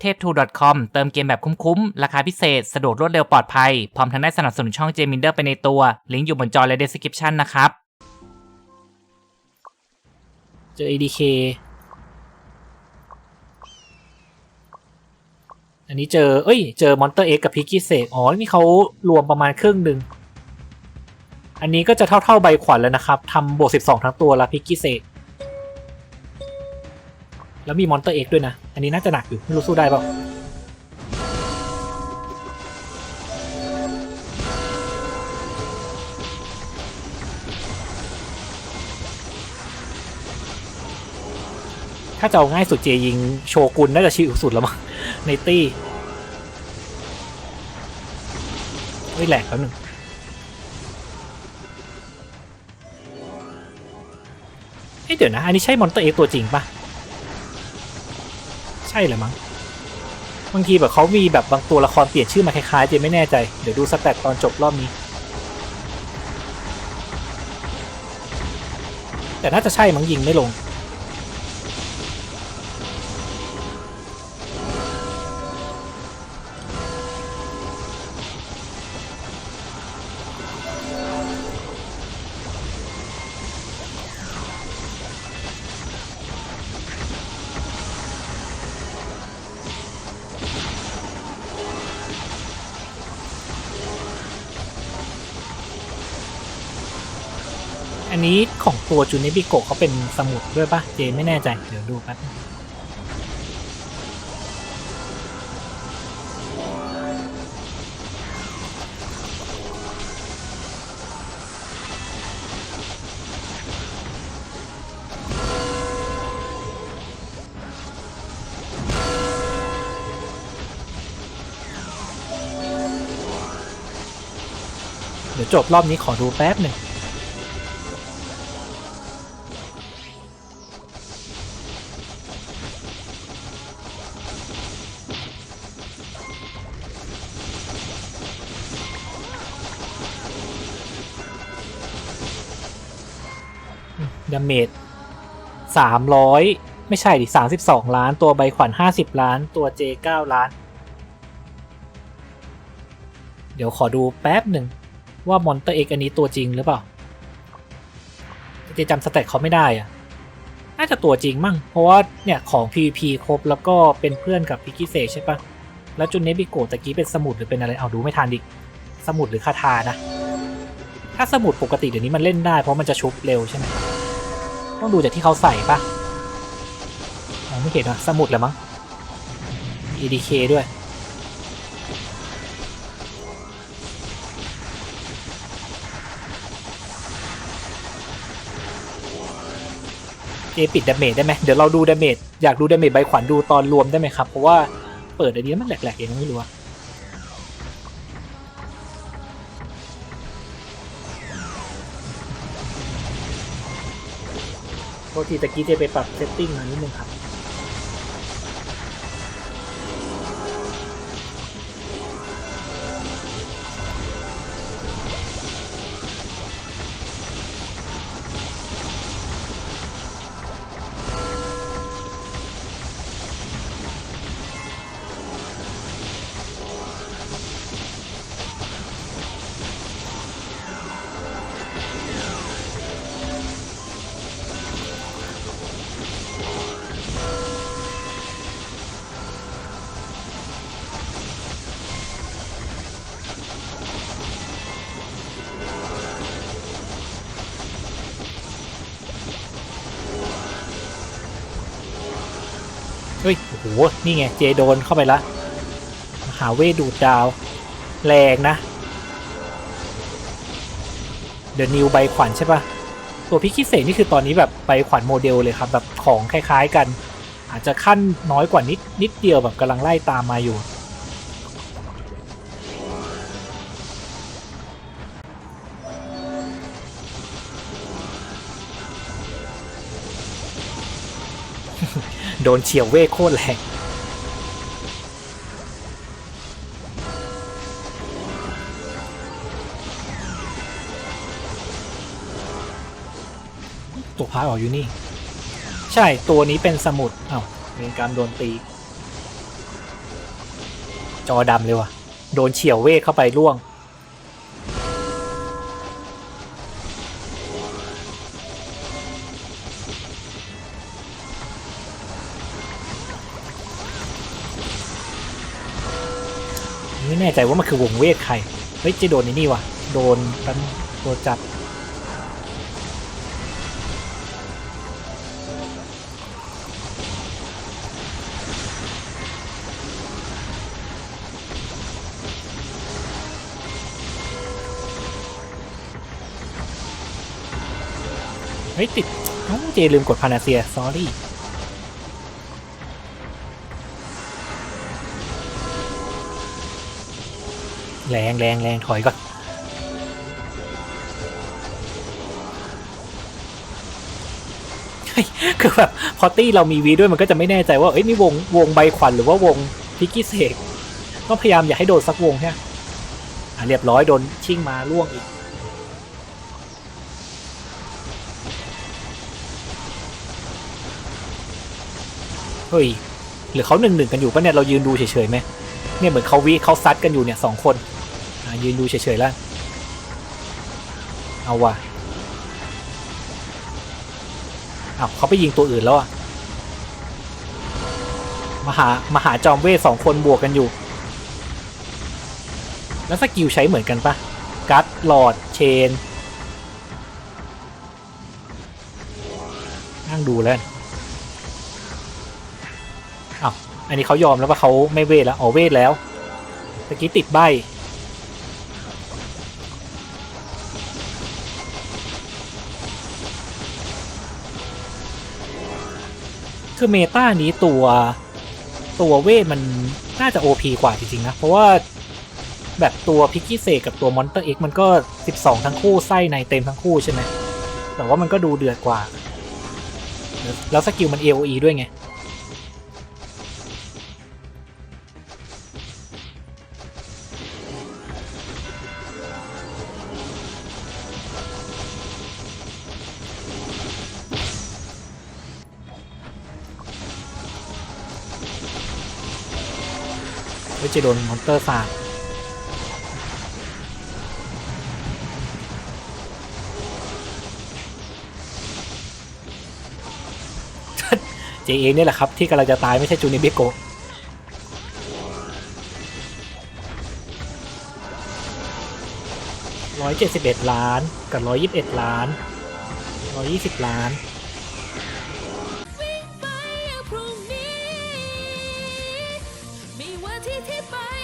เทพทู .com เติมเกมแบบคุ้มๆ ราคาพิเศษ สะดวกรวดเร็วปลอดภัย พร้อมทั้งได้สนับสนุนช่องเจมินเดอร์ไปในตัว ลิงก์อยู่บนจอและ description นะครับ เจอ ADK อันนี้เจอ เอ้ย เจอมอนเตอร์เอ็กกับพิกกี้เซกอ๋อ นี่เขารวมประมาณครึ่งหนึ่ง อันนี้ก็จะเท่าๆใบขวัญแล้วนะครับ ทำบวก 12 ทั้งตัวละพิกกี้เซก แล้วมีมอนเตอร์เอ็กด้วยนะ อันนี้น่าจะหนักอยู่ไม่รู้สู้ได้เปล่าถ้าจะเอาง่ายสุดเจยิงโชกุนน่าจะชิวสุดแล้วมั้งในตี้เฮ้ยแหลกแล้วหนึ่งเฮ้ยเดี๋ยวนะ อันนี้ใช่มอนเตอร์เอ็กตัวจริงปะ ใช่เหรอมั้งบางทีแบบเขามีแบบบางตัวละครเปลี่ยนชื่อมาคล้ายๆเจไม่แน่ใจ เดี๋ยวดูสแตทตอนจบรอบนี้ แต่น่าจะใช่มั้งยิงไม่ลง อันนี้ของตัวจูเนบิโกะเขาเป็นสมุดด้วยปะเจไม่แน่ใจ เดี๋ยวดูแป๊บเดี๋ยวจบรอบนี้ขอดูแป๊บหนึ่ง ดาเมจสามร้อยไม่ใช่ดิสามสิบสองล้าน ตัวใบขวัญห้าสิบล้าน ตัวเจเก้าล้าน เดี๋ยวขอดูแป๊บหนึ่งว่ามอนเตอร์เอกอันนี้ตัวจริงหรือเปล่าเจจำสเตตเขาไม่ได้อะน่าจะตัวจริงมั่ง เพราะว่าเนี่ยของ PVP ครบแล้วก็เป็นเพื่อนกับพิกิเซใช่ปะแล้วจุนเนบิโกตะกี้เป็นสมุดหรือเป็นอะไร เอาดูไม่ทันดิ สมุดหรือคาถานะ ถ้าสมุดปกติเดี๋ยวนี้มันเล่นได้เพราะมันจะชุบเร็วใช่ไหม ต้องดูจากที่เขาใส่ปะไม่เห็นอะสมุดแหละมั้ง EDK ด้วยเจปิดดาเมจได้ไหมเดี๋ยวเราดูดาเมจอยากดูดาเมจใบขวัญดูตอนรวมได้ไหมครับ เพราะว่าเปิดอันนี้มันแหลกๆเองไม่รู้อะ โทษทีตะกี้เจไปปรับเซตติ้งมานิดนึงครับ เฮ้ย โอ้โห นี่ไง เจโดนเข้าไปละ มหาเวทดูดดาว แรงนะ เดอะนิวใบขวัญใช่ปะตัวพิคิเศษนี่คือตอนนี้แบบใบขวัญโมเดลเลยครับ แบบของคล้ายๆกัน อาจจะขั้นน้อยกว่านิดนิดเดียวแบบกำลังไล่ตามมาอยู่ โดนเฉียวเวทโคตรแรงตัวพายออกอยู่นี่ ใช่ตัวนี้เป็นสมุดเอ้าวเป็นการโดนตี จอดำเลยว่ะ โดนเฉียวเวทเข้าไปล่วง ไม่แน่ใจว่ามันคือวงเวทใคร เฮ้ยจะโดนไอ้นี่ว่ะโดนกันโดนจับเฮ้ยติดเอ้าเจลืมกดพานาเซีย s แรงแรงแรงถอยก่อนคือแบบพอตี้เรามีวีด้วยมันก็จะไม่แน่ใจว่าเอ้ยนี่วงวงใบขวัญหรือว่าวงพิกกี้เสกต้องพยายามอย่าให้โดนสักวงใช่ไหมเรียบร้อยโดนชิ่งมาล่วงอีกเฮ้ยหรือเขาหนึ่งหนึ่งกันอยู่ปะเนี่ยเรายืนดูเฉยๆไหมเนี่ยเหมือนเขาวิเขาซัดกันอยู่เนี่ยสองคน ยืนดูเฉยๆแล้วเอาว่ะอ้าวเขาไปยิงตัวอื่นแล้วอะมาหามาหาจอมเวทสองคนบวกกันอยู่ แล้วสกิลใช้เหมือนกันปะกัดหลอดเชนนั่งดูแล้วอ้าวอันนี้เขายอมแล้วว่าเขาไม่เวทแล้วอ๋อเวทแล้วตะกี้ติดใบ คือเมตานี้ตัวตัวเวทมันน่าจะ OP กว่าจริงๆนะ เพราะว่าแบบตัวพิกกี้เซกับตัวมอนเตอร์เอ็กมันก็ 12 ทั้งคู่ไส้ในเต็มทั้งคู่ใช่ไหมแต่ว่ามันก็ดูเดือดกว่า แล้วสกิลมัน AOE ด้วยไง เฮ้ยจะโดนมอนเตอร์สาดเจเองเนี่ยแหละครับ ที่กำลังจะตายไม่ใช่จูนิเบโกะร้อยเจ็ดสิบเอ็ดล้านกับร้อยยี่สิบเอ็ดล้านร้อยยี่สิบล้าน ไป